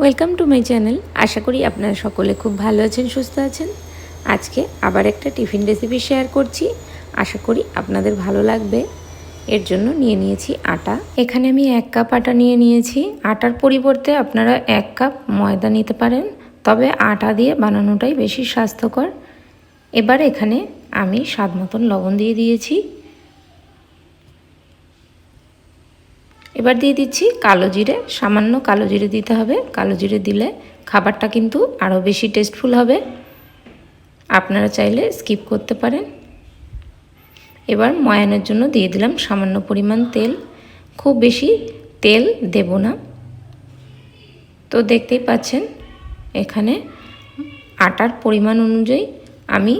Welcome to my channel আশা করি আপনারা সকলে খুব ভালো আছেন, সুস্থ আছেন। আজকে আবার একটা টিফিন রেসিপি শেয়ার করছি। আশা করি আপনাদের ভালো লাগবে। এর জন্য নিয়ে নিয়েছি আটা। এখানে আমি এক কাপ আটা নিয়ে নিয়েছি। আটার পরিবর্তে আপনারা এক কাপ ময়দা নিতে পারেন। তবে আটা দিয়ে বানানোটাই বেশি স্বাস্থ্যকর। এবার এখানে আমি স্বাদ মতন লবণ দিয়ে দিয়েছি। এবার দিয়ে দিচ্ছি কালো জিরে, সামান্য কালো জিরে দিতে হবে। কালো জিরে দিলে খাবারটা কিন্তু আরও বেশি টেস্টফুল হবে। আপনারা চাইলে স্কিপ করতে পারেন। এবার ময়ানের জন্য দিয়ে দিলাম সামান্য পরিমাণ তেল। খুব বেশি তেল দেব না। তো দেখতেই পাচ্ছেন, এখানে আটার পরিমাণ অনুযায়ী আমি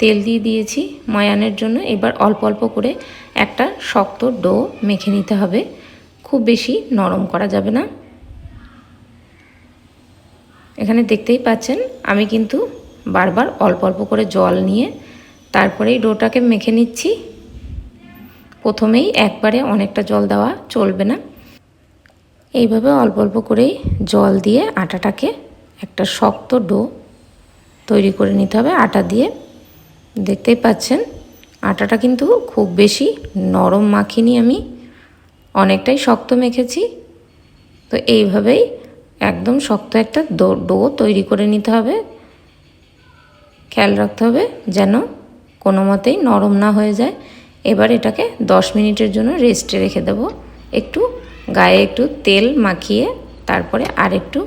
তেল দিয়ে দিয়েছি ময়ানের জন্য। এবার অল্প অল্প করে একটা শক্ত ডো মেখে নিতে হবে। খুব বেশি নরম করা যাবে না। এখানে দেখতেই পাচ্ছেন, আমি কিন্তু বারবার অল্প অল্প করে জল নিয়ে তারপরেই ডোটাকে মেখে নিচ্ছি। প্রথমেই একবারে অনেকটা জল দেওয়া চলবে না। এইভাবে অল্প অল্প করেই জল দিয়ে আটাটাকে একটা শক্ত ডো তৈরি করে নিতে হবে আটা দিয়ে। দেখতেই পাচ্ছেন, আটাটা কিন্তু খুব বেশি নরম মাখিনি আমি। অনেকটাই শক্ত মেখেছি। তো এইভাবেই একদম শক্ত একটা ডো তৈরি করে নিতে হবে। খেয়াল রাখতে হবে যেন কোনো মতেই নরম না হয়ে যায়। এবার এটাকে দশ মিনিটের জন্য রেস্টে রেখে দেব। একটু গায়ে একটু তেল মাখিয়ে তারপরে আর একটু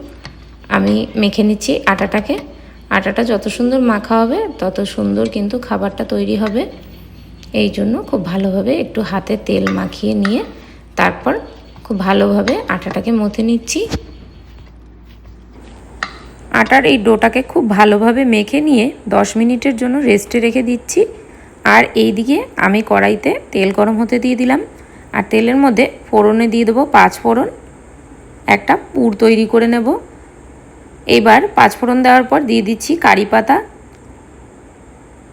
আমি মেখে নিচ্ছি আটাটাকে। আটাটা যত সুন্দর মাখা হবে তত সুন্দর কিন্তু খাবারটা তৈরি হবে। এই জন্য খুব ভালোভাবে একটু হাতে তেল মাখিয়ে নিয়ে তারপর খুব ভালোভাবে আটাটাকে মথে নিচ্ছি। আটার এই ডোটাকে খুব ভালোভাবে মেখে নিয়ে দশ মিনিটের জন্য রেস্টে রেখে দিচ্ছি। আর এই দিকে আমি কড়াইতে তেল গরম হতে দিয়ে দিলাম। আর তেলের মধ্যে ফোড়নে দিয়ে দেবো পাঁচ ফোড়ন। একটা পুর তৈরি করে নেব। এবার পাঁচ ফোড়ন দেওয়ার পর দিয়ে দিচ্ছি কারি পাতা।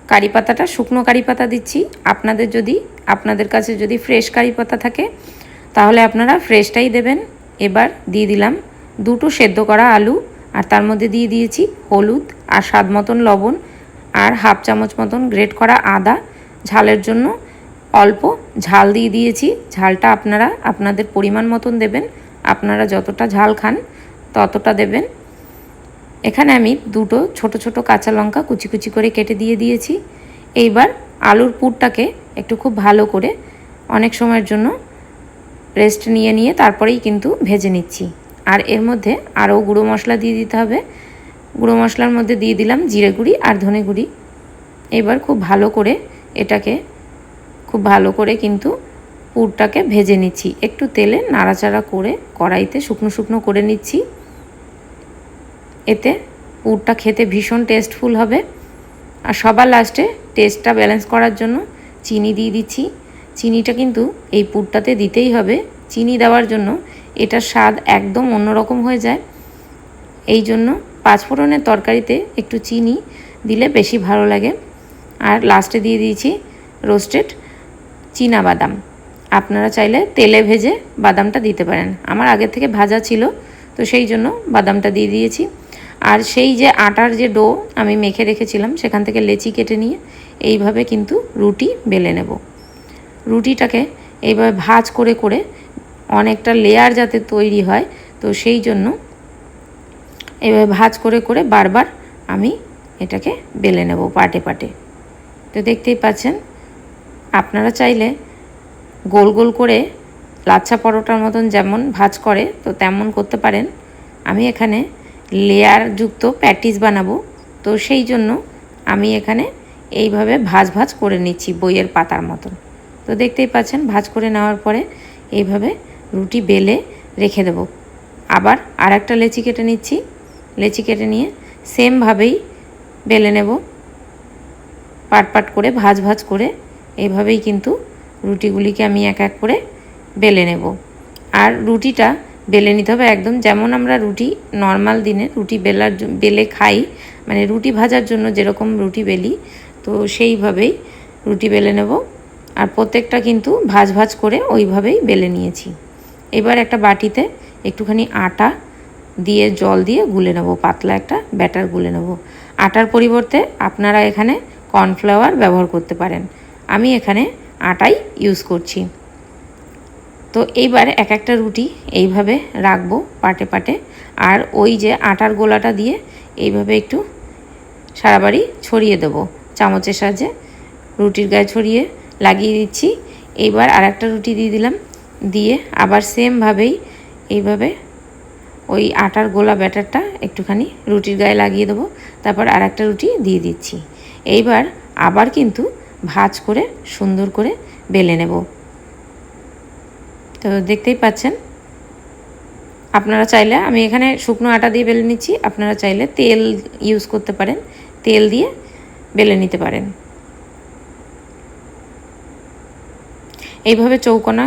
কারি পাতাটা শুকনো কারি পাতা দিচ্ছি। আপনাদের যদি, আপনাদের কাছে যদি ফ্রেশ কারি পাতা থাকে তাহলে আপনারা ফ্রেশটাই দেবেন। এবার দিয়ে দিলাম দুটো সেদ্ধ করা আলু, আর তার মধ্যে দিয়ে দিয়েছি হলুদ আর স্বাদ মতন লবণ, আর হাফ চামচ মতন গ্রেট করা আদা। ঝালের জন্য অল্প ঝাল দিয়ে দিয়েছি। ঝালটা আপনারা আপনাদের পরিমাণ মতন দেবেন। আপনারা যতটা ঝাল খান ততটা দেবেন। এখানে আমি দুটো ছোট ছোট কাঁচা লঙ্কা কুচি কুচি করে কেটে দিয়ে দিয়েছি। এইবার আলুর পুরটাকে একটু খুব ভালো করে অনেক সময়ের জন্য রেস্ট নিয়ে নিয়ে তারপরেই কিন্তু ভেজে নিচ্ছি। আর এর মধ্যে আরও গুঁড়ো মশলা দিয়ে দিতে হবে। গুঁড়ো মশলার মধ্যে দিয়ে দিলাম জিরে গুঁড়ি আর ধনে গুঁড়ি। এবার খুব ভালো করে এটাকে, খুব ভালো করে কিন্তু পুরটাকে ভেজে নিচ্ছি। একটু তেলে নাড়াচাড়া করে কড়াইতে শুকনো শুকনো করে নিচ্ছি। এতে পুরটা খেতে ভীষণ টেস্টফুল হবে। আর সবার লাস্টে টেস্টটা ব্যালেন্স করার জন্য চিনি দিয়ে দিচ্ছি। চিনিটা কিন্তু এই পুরটাতে দিতেই হবে। চিনি দেওয়ার জন্য এটার স্বাদ একদম অন্যরকম হয়ে যায়। এই জন্য পাঁচফোড়নের তরকারিতে একটু চিনি দিলে বেশি ভালো লাগে। আর লাস্টে দিয়ে দিয়েছি রোস্টেড চীনা বাদাম আপনারা চাইলে তেলে ভেজে বাদামটা দিতে পারেন। আমার আগে থেকে ভাজা ছিল, তো সেই জন্য বাদামটা দিয়ে দিয়েছি। আর সেই যে আটার যে ডো আমি মেখে রেখেছিলাম, সেখান থেকে লেচি কেটে নিয়ে এইভাবে কিন্তু রুটি বেলে নেব। রুটিটাকে এইভাবে ভাজ করে করে অনেকটা লেয়ার যাতে তৈরি হয়, তো সেই জন্য এইভাবে ভাজ করে করে বারবার আমি এটাকে বেলে নেব পাটে পাটে। তো দেখতেই পাচ্ছেন, আপনারা চাইলে গোল গোল করে লাচ্ছা পরোটার মতন যেমন ভাজ করে, তো তেমন করতে পারেন। আমি এখানে লেয়ারযুক্ত প্যাটিস বানাবো, তো সেই জন্য আমি এখানে এইভাবে ভাজ ভাজ করে নিচ্ছি বইয়ের পাতার মতন। তো দেখতেই পাচ্ছেন, ভাজ করে নেওয়ার পরে এইভাবে রুটি বেলে রেখে দেব। আবার আর একটা লেচি কেটে নিচ্ছি। লেচি কেটে নিয়ে সেমভাবেই বেলে নেব। পাট পাট করে, ভাজ ভাজ করে এইভাবেই কিন্তু রুটিগুলিকে আমি এক এক করে বেলে নেব। আর রুটিটা বেলে নিতে হবে একদম যেমন আমরা রুটি নর্মাল দিনে রুটি বেলার বেলে খাই মানে রুটি ভাজার জন্য যেরকম রুটি বেলি, তো সেইভাবেই রুটি বেলে নেব। আর প্রত্যেকটা কিন্তু ভাজ ভাজ করে ওইভাবেই বেলে নিয়েছি। এবার একটা বাটিতে একটুখানি আটা দিয়ে, জল দিয়ে গুলে নেব, পাতলা একটা ব্যাটার গুলে নেব। আটার পরিবর্তে আপনারা এখানে কর্নফ্লাওয়ার ব্যবহার করতে পারেন। আমি এখানে আটাই ইউজ করছি। তো এইবার এক একটা রুটি এইভাবে রাখব পাটে পাটে। আর ওই যে আটার গোলাটা দিয়ে এইভাবে একটু সারা বাড়ি ছড়িয়ে দেবো। চামচের সাহায্যে রুটির গায়ে ছড়িয়ে লাগিয়ে দিচ্ছি। এইবার আর একটা রুটি দিয়ে দিলাম। দিয়ে আবার সেমভাবেই এইভাবে ওই আটার গোলা ব্যাটারটা একটুখানি রুটির গায়ে লাগিয়ে দেবো। তারপর আর একটা রুটি দিয়ে দিচ্ছি। এইবার আবার কিন্তু ভাজ করে সুন্দর করে বেলে নেব। তো দেখতেই পাচ্ছেন? আপনারা চাইলে আমি এখানে শুকনো আটা দিয়ে বেলে নিচ্ছি। আপনারা চাইলে তেল ইউজ করতে পারেন। তেল দিয়ে বেলে নিতে পারেন। এইভাবে চৌকোনা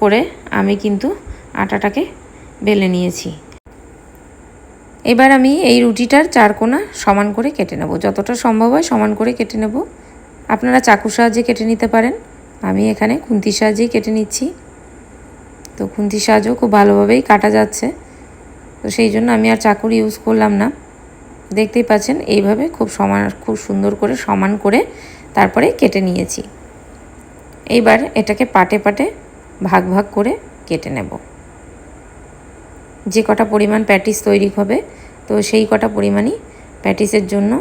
করে আমি কিন্তু আটাটাকে বেলে নিয়েছি। এবার আমি এই রুটিটার চার কোনা সমান করে কেটে নেব। যতটা সম্ভব হয় সমান করে কেটে নেব। আপনারা চাকুর সাহায্যে কেটে নিতে পারেন। আমি এখানে খুন্তির সাহায্যেই কেটে নিচ্ছি। তো খুন্তির সাহায্যেও খুব ভালোভাবেই কাটা যাচ্ছে। তো সেই জন্য আমি আর চাকুর ইউজ করলাম না। দেখতেই পাচ্ছেন, এইভাবে খুব সমান, খুব সুন্দর করে সমান করে তারপরে কেটে নিয়েছি। এইবার এটাকে পাটে পাটে ভাগ ভাগ করে কেটে নেব। যে কটা পরিমাণ প্যাটিস তৈরি হবে, তো সেই কটা পরিমাণই প্যাটিসের জন্য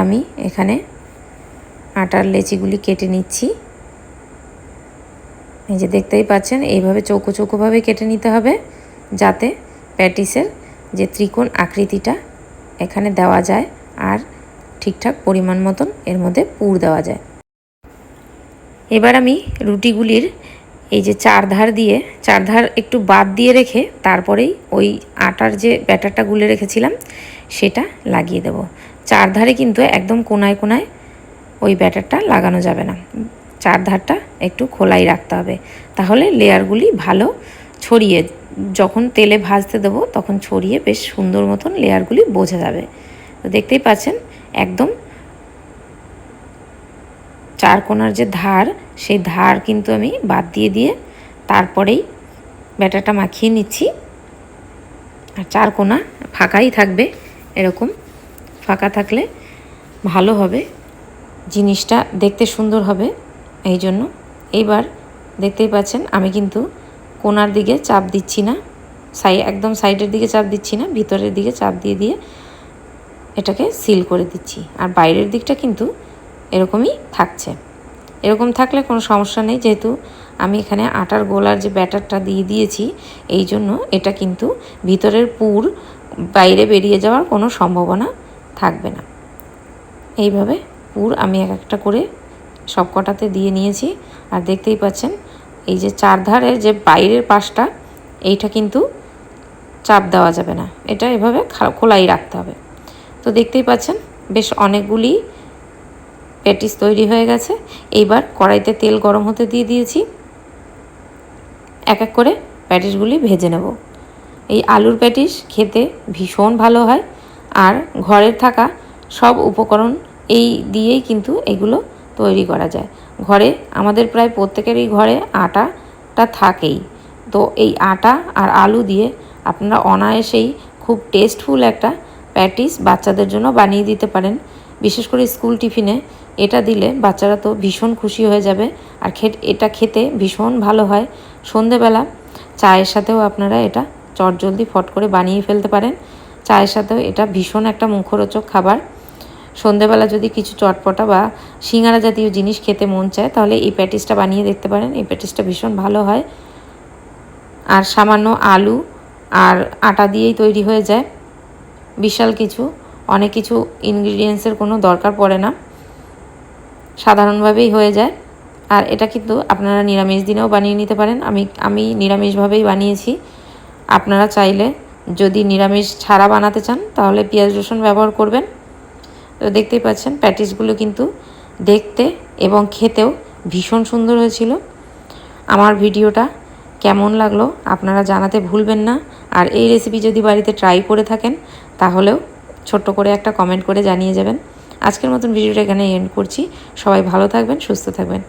আমি এখানে আটার লেচিগুলি কেটে নিচ্ছি। এই যে দেখতেই পাচ্ছেন, এইভাবে চৌকো চৌকোভাবে কেটে নিতে হবে যাতে প্যাটিসের যে ত্রিকোণ আকৃতিটা এখানে দেওয়া যায় আর ঠিকঠাক পরিমাণ মতন এর মধ্যে পুর দেওয়া যায়। এবার আমি রুটিগুলির এই যে চারধার দিয়ে, চারধার একটু বাদ দিয়ে রেখে তারপরেই ওই আটার যে ব্যাটারটা গুলে রেখেছিলাম, সেটা লাগিয়ে দেব। চারধারে কিন্তু একদম কোনায় কোনায় ওই ব্যাটারটা লাগানো যাবে না। চারধারটা একটু খোলাই রাখতে হবে। তাহলে লেয়ারগুলি ভালো ছড়িয়ে, যখন তেলে ভাজতে দেবো, তখন ছড়িয়ে বেশ সুন্দর মতন লেয়ারগুলি বোঝা যাবে। তো দেখতেই পাচ্ছেন, একদম চার কোনার যে ধার, সেই ধার কিন্তু আমি বাদ দিয়ে দিয়ে তারপরেই ব্যাটারটা মাখিয়ে নিচ্ছি। আর চার কোনা ফাঁকাই থাকবে এরকম। ফাঁকা থাকলে ভালো হবে। জিনিসটা দেখতে সুন্দর হবে এই জন্য। এইবার দেখতেই পাচ্ছেন, আমি কিন্তু কোনার দিকে চাপ দিচ্ছি না। সাই, একদম সাইডের দিকে চাপ দিচ্ছি না, ভিতরের দিকে চাপ দিয়ে দিয়ে এটাকে সিল করে দিচ্ছি। আর বাইরের দিকটা কিন্তু এরকমই থাকছে। এরকম থাকলে কোনো সমস্যা নেই, যেহেতু আমি এখানে আটার গোলার যে ব্যাটারটা দিয়ে দিয়েছি, এই জন্য এটা কিন্তু ভিতরের পুর বাইরে বেরিয়ে যাওয়ার কোনো সম্ভাবনা থাকবে না। এইভাবে পুর আমি এক একটা করে সব কটাতে দিয়ে নিয়েছি, আর দেখতেই পাচ্ছেন, এই যে চারধারের যে বাইরের পাশটা, এইটা কিন্তু চাপ দেওয়া যাবে না। এটা এভাবে খোলাই রাখতে হবে। তো দেখতেই পাচ্ছেন, বেশ অনেকগুলি প্যাটিস তৈরি হয়ে গেছে। এইবার কড়াইতে তেল গরম হতে দিয়ে দিয়েছি। এক এক করে প্যাটিসগুলি ভেজে নেব। এই আলুর প্যাটিস খেতে ভীষণ ভালো হয়। আর ঘরের থাকা সব উপকরণ এই দিয়েই কিন্তু এগুলো তৈরি করা যায়। ঘরে আমাদের প্রায় প্রত্যেকেরই ঘরে আটাটা থাকেই। তো এই আটা আর আলু দিয়ে আপনারা অনায়াসেই খুব টেস্টফুল একটা প্যাটিস বাচ্চাদের জন্য বানিয়ে দিতে পারেন। বিশেষ করে স্কুল টিফিনে এটা দিলে বাচ্চারা তো ভীষণ খুশি হয়ে যাবে। আর খে এটা খেতে ভীষণ ভালো হয়। সন্ধেবেলা চায়ের সাথেও আপনারা এটা চটজলদি ফট করে বানিয়ে ফেলতে পারেন। চায়ের সাথেও এটা ভীষণ একটা মুখরোচক খাবার। সন্ধেবেলা যদি কিছু চটপটা বা সিঙ্গারা জাতীয় জিনিস খেতে মন চায়, তাহলে এই প্যাটিসটা বানিয়ে দেখতে পারেন। এই প্যাটিসটা ভীষণ ভালো হয়। আর সামান্য আলু আর আটা দিয়েই তৈরি হয়ে যায়। বিশাল কিছু, অনেক কিছু ইনগ্রিডিয়েন্টসের কোনো দরকার পড়ে না। সাধারণভাবেই হয়ে যায়। আর এটা কিন্তু আপনারা নিরামিষ দিনেও বানিয়ে নিতে পারেন। আমি আমি নিরামিষভাবেই বানিয়েছি। আপনারা চাইলে যদি নিরামিষ ছাড়া বানাতে চান, তাহলে পেঁয়াজ রসুন ব্যবহার করবেন। তো দেখতেই পাচ্ছেন, প্যাটিসগুলো কিন্তু দেখতে এবং খেতেও ভীষণ সুন্দর হয়েছিল। আমার ভিডিওটা কেমন লাগল আপনারা জানাতে ভুলবেন না। আর এই রেসিপি যদি বাড়িতে ট্রাই করে থাকেন, তাহলেও ছোট্ট করে একটা কমেন্ট করে জানিয়ে যাবেন। আজকের মতন ভিডিওটা এখানে এন্ড করছি। সবাই ভালো থাকবেন সুস্থ থাকবেন।